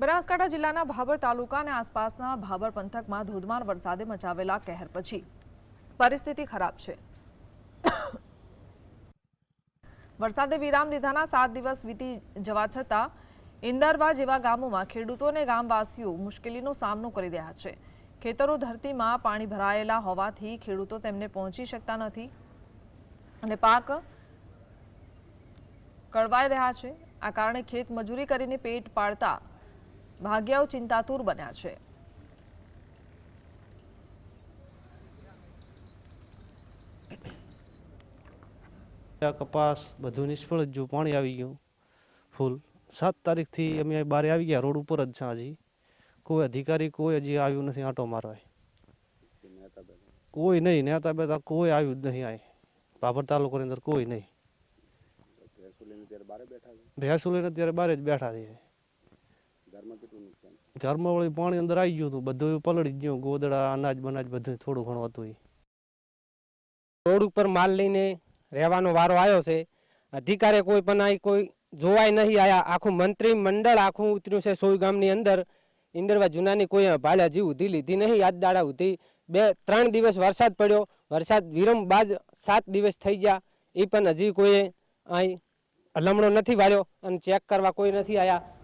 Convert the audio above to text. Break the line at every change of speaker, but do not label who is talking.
બનાસકાંઠા જિલ્લાના ભાભર તાલુકા અને આસપાસના ભાભર પંથકમાં ધોધમાર વરસાદે મચાવેલા કહેર પછી પરિસ્થિતિ ખરાબ છે. વરસાદે વિરામ લીધાના સાત દિવસ વીતી જવા છતાં ઇન્દરવા જેવા ગામોમાં ખેડૂતો અને ગામવાસીઓ મુશ્કેલીનો સામનો કરી રહ્યા છે. ખેતરો ધરતીમાં પાણી ભરાયેલા હોવાથી ખેડૂતો તેમને પહોંચી શકતા નથી અને પાક કળવાઈ રહ્યા છે. આ કારણે ખેત મજૂરી કરીને પેટ પાડતા ભાગ્યાઓ ચિંતાતુર બન્યા છે.
આ કપાસ બધું નિષ્ફળ જ પાણી આવી ગયું. ફૂલ. સાત તારીખથી અમે બારે આવી ગયા. રોડ ઉપર જ છે હજી. કોઈ અધિકારી કોઈ હજી આવ્યું નથી આંટો મારવા. કોઈ નહીં. નેતા બેતા કોઈ આવ્યું જ નહીં અહીં બાબર તાલુકાની અંદર કોઈ નહીં. ભેંસું લઈને અત્યારે બારે જ બેઠા છીએ ઘરમાં વળી પાણી અંદર આવી ગયું હતું બધું પલળી ગયું ગોદડા અનાજ બનાજ બધું થોડું ઘણું હતું.
રોડ ઉપર માલ લઈને રહેવાનો વારો આવ્યો છે. અધિકારી કોઈ પણ આ કોઈ જોવાય નહીં આયા આખું મંત્રી મંડળ આખું ઉતર્યું છે સોય ગામની અંદર. ઇન્દરવા જૂનાની કોઈ ભાલે હજી ઉધી લીધી નહીં આજ દાડા ઉધી. બે ત્રણ દિવસ વરસાદ પડ્યો વરસાદ વિરમ બાદ સાત દિવસ થઈ ગયા. એ પણ હજી કોઈ અહીં હલમણો નથી વાળ્યો અને ચેક કરવા કોઈ નથી આયા.